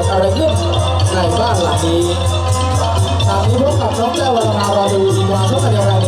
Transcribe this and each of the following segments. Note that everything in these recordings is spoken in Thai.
ิดอะไรขึ้นในบ้านหลังนี้ทางนี้พบกับน้องแจ้ววราณาราดูดีกว่าช่องเดียวกัน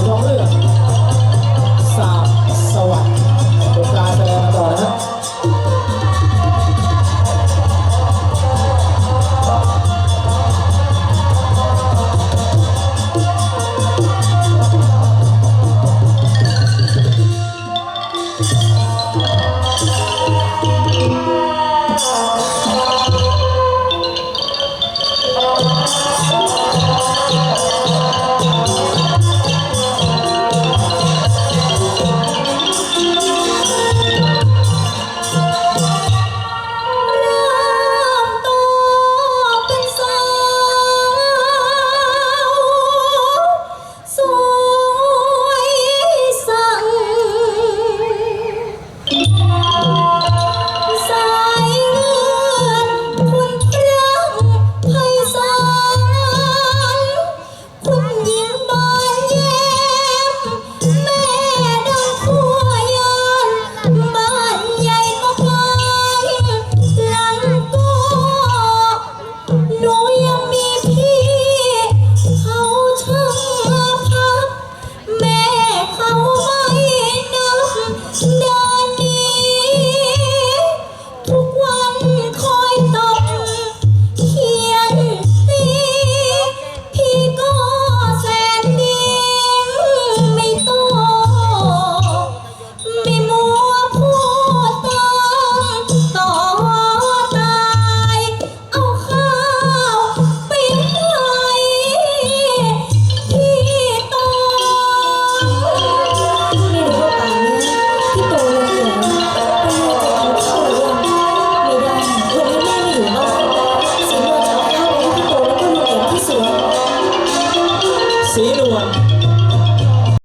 สีนวล